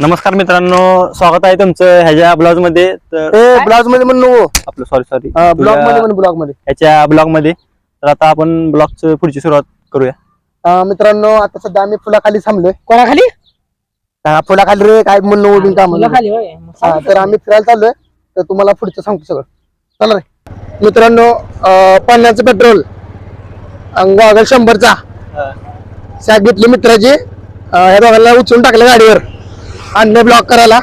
नमस्कार मित्रांनो स्वागत आहे तुमचं ह्याच्या ब्लाउजमध्ये तर ब्लाउजमध्ये म्हण नको. आपलं सॉरी सॉरी ब्लॉगमध्ये म्हण ब्लॉगमध्ये ह्याच्या ब्लॉगमध्ये तर आता आपण ब्लॉगच पुढची सुरुवात करूया. अं, मित्रांनो आता सध्या आम्ही फुलाखाली थांबलोय. कोणाखाली? फुलाखाली रे काय म्हणणं उडून काम खाली होय. मग हा, तर आम्ही फिरायला चाललोय. तर तुम्हाला पुढचं सांगतो सगळं. चला रे. मित्रांनो अं, पाण्याचं पेट्रोल वागल शंभरचा. सॅक घेतली मित्राची. अं, ह्या दोघांना उचलून टाकलं गाडीवर. आणले ब्लॉक करायला.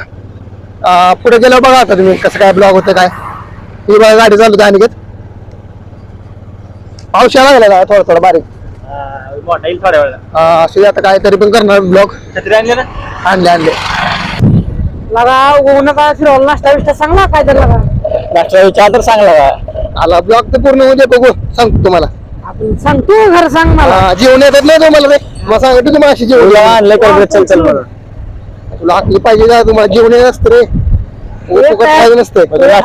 पुढे गेलो बघा आता तुम्ही कसं काय ब्लॉक होतं काय. ही बघा गाडी चालू होती अनिकेत पाऊस यायला लागला थोडा थोडा बारीक. मोठा येईल थोड्या वेळा अं, असू आता काय तरी पण करणार ब्लॉक छत्री आणली ना? आणले आणले. लगा फिरवलं नाश्ता बिष्टा सांगला काय तर लगा. नाश्ता विचार तर चांगला का? आला ब्लॉक तर पूर्ण होऊ दे बघू सांगतो तुम्हाला. आपण सांगतो घर सांग मला. हा, जेवण येतात नाही तुम्हाला ते. मग सांगतो तुम्हाला अशी जेवण. आणलं चल चल म्हणून. तुला पाहिजे का? तुम्हाला जेवण येत असतं रे. उगाच फुकट काय? खायचं नसतं. मग तुला.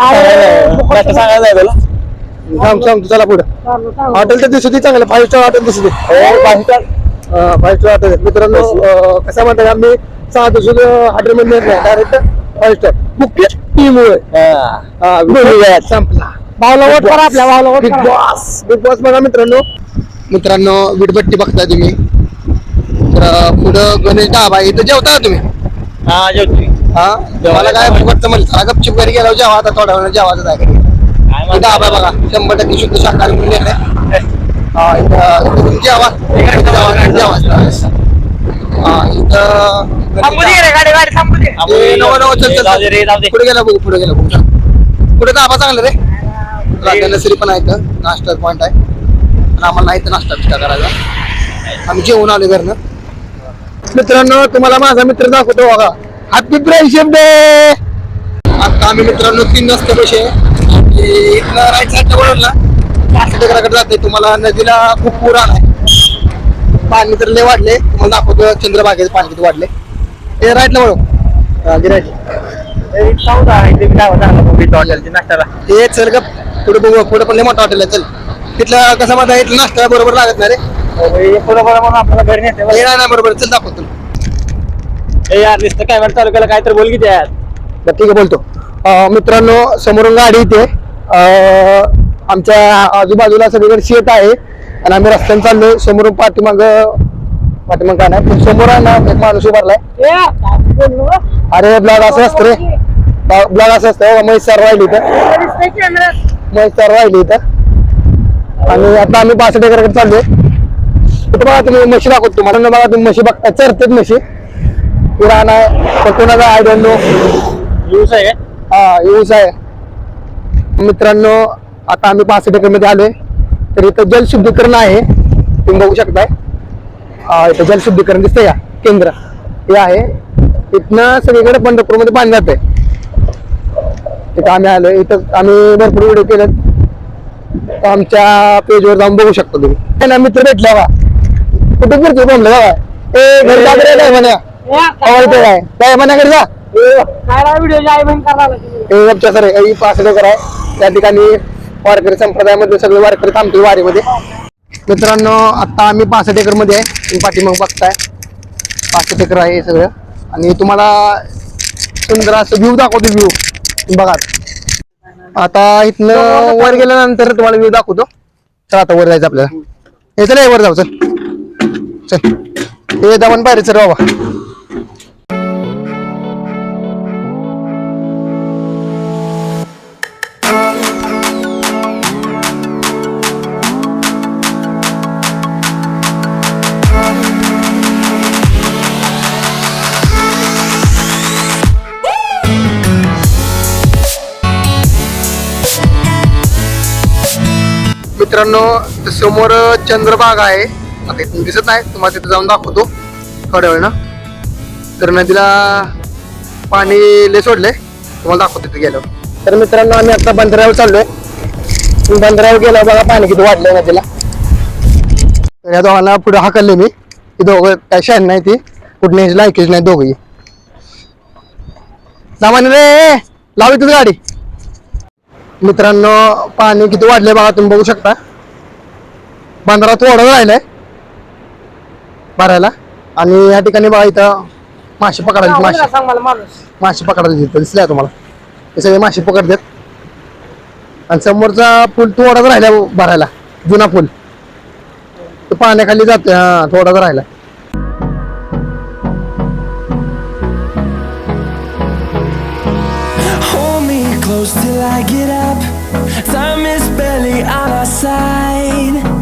नाश्ता सांगायला- चला पुढे. हॉटेल तर दिसू दे चांगलं. फाईव्ह स्टार हॉटेल दिसू दे. फाईव्ह स्टार हॉटेल मित्रांनो अं, कसं म्हणतात आम्ही सहा दिवस हॉटेल मध्ये नाही डायरेक्ट फाईव्ह स्टार मुख्य टीम मुळे संपला. भावला वोट करा आपल्या भावला वोट बिग करा. बॉस बिग बॉस बघा मित्रांनो. मित्रांनो वीटभट्टी बघताय तुम्ही. तर पुढं गणेश ढाबा आहे. इथं जेवता का तुम्ही? हा जेवतोय. हा? जेवायला काय फुकटचं म्हणलं. गपचिप घरी गेलो जेवा आता थोड्या वेळा जेवायचं आहे घरी काय इथं बघा शंभर टक्के शुद्ध शाकाहारी म्हणून येते हा इथं जेवा. इथं जेवा इथं जेवा. हा इथं थांबू दे रे, गाडी गाडी थांबू दे. ए, नवं नवं चल चल जाऊ दे रे, जाऊ दे. पुढे गेला बघू पुढे गेला बघू. पुढे चांगलं रे? राजा नसरी पण आहे इथं नाश्ता पॉइंट आहे. आणि आम्हाला नाही इथं नाश्ता बिष्टा करायचा. आम्ही जेवून आलो घरनं. मित्रांनो तुम्हाला माझा मित्र दाखवतो बघा. हॅपी फ्रेंडशिप डे आता आम्ही मित्रांनो तीन रस्ते इथनं राईट पाचकडे जाते तुम्हाला नदीला खूप पूर आलाय. पाणी तर लय वाढले तुम्हाला दाखवतो चंद्रभागेचं पाणी किती वाढले हे राईटला बरोबर गिरायची नाश्त्याला. हे चल ग पुढे बघू. पुढे पण लय मोठा हॉटेल आहे. चल. तिथलं कसं माझा इथलं नाश्ता बरोबर लागत नाही रे. पुढं बरं म्हणून आपल्याला घरी नेते नाही नाही बरोबर चल दाखवतो ए यार नुसतं काय काय तर बोल बरं ठीक आहे बोलतो. अं, मित्रांनो समोरून गाडी इथे. अं, आमच्या आजूबाजूला सगळीकडे शेत आहे. आणि आम्ही रस्त्याने चाललोय. समोरून पाठीमाग पाठीमाग काय नाही पण समोर आहे ना एक माणूस उभारलाय? अरे ब्लॉग असं असतं रे. ब्लॉग असं असतं बघा, महेश सर राहिली इथं? महेश सर राहिली इथं. आणि आता आम्ही पासष्ट एकरकडे चाललोय. बघा तुम्ही म्हशी दाखवतो. तुम्हाला बघा तुम्ही म्हशी बघता चरतेत म्हशी. पुराण आहे कोणाचा आय डोंट नो यूज आहे. हा यूज आहे. मित्रांनो आता आम्ही एकरमध्ये आलोय. तर इथं जलशुद्धीकरण आहे. तुम्ही बघू शकताय. हा, इथं जलशुद्धीकरण दिसतंय या केंद्र. हे आहे. इथनं सगळीकडे पंढरपूरमध्ये पाणी जातंय. तिथं आम्ही आलोय. इथं आम्ही भरपूर व्हिडिओ केलेत. आमच्या पेजवर जाऊन बघू शकता तुम्ही. ना मित्र भेटले बघा कुठे फिरतो बोललं बघा ए घरी जा रे, काय म्हणा? ए, काय काय काय? काय म्हणा घरी जा? आमच्या सर ही पासडेकर आहे त्या ठिकाणी वारकरी संप्रदायामध्ये सगळे वारकरी थांबतील वारीमध्ये. मित्रांनो आता आम्ही पासष्ट एकरमध्ये आहे. तुम्ही पाठीमाग बघताय. पासष्ट एकर आहे हे सगळं. आणि तुम्हाला सुंदर असं व्ह्यू दाखवतो व्ह्यू बघा. आता इथनं वर गेल्यानंतर तुम्हाला व्ह्यू दाखवतो. चल आता वर जायचं आपल्याला. हे चल वर जाऊ चल. चल. हे दमन बाहेर सर बाबा. मित्रांनो समोर चंद्रभाग आहे. आता इथून दिसत नाही तुम्हाला तिथे जाऊन दाखवतो. थोड्या वेळ ना तर नदीला पाणी ले सोडले तुम्हाला दाखवतो तिथे गेल्यावर. तर मित्रांनो आम्ही आता बंदरावर चाललोय. बंदरावर गेलो बघा पाणी किती वाढलंय नदीला. तर या दोघांना पुढे हाकलले मी. ती दोघं काय शान नाही ती. कुठे लायकीच नाही दोघंही. सामान्य रे लावी तुझी गाडी. मित्रांनो पाणी किती वाढले बघा तुम्ही बघू शकता. बंदरा थोडं राहिलंय. भरायला आणि या ठिकाणी बघा इथं मासे पकडायचे सांगू मासे नका, सांग मला माणूस. मासे पकडायला दिसतं दिसल्या तुम्हाला? हे सगळे मासे पकडतात. आणि समोरचा पूल थोडाच राहिला भरायला. जुना पूल. तो पाण्याखाली जातोय हा थोडाच राहिला. Hold me close till I get up. Time is barely on our side.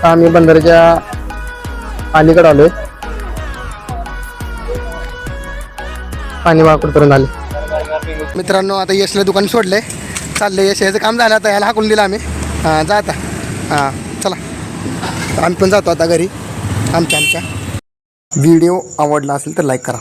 आता आम्ही बंदराच्या अलीकडे आलोय. पाणी करून आले. मित्रांनो आता यशला दुकान सोडलंय. चाललंय यश. याचं काम झालं आता. याला हाकून दिलं आम्ही. हां जा आता. हां चला. आम्ही पण जातो आता घरी. आमच्या आमच्या. व्हिडिओ आवडला असेल तर लाईक करा.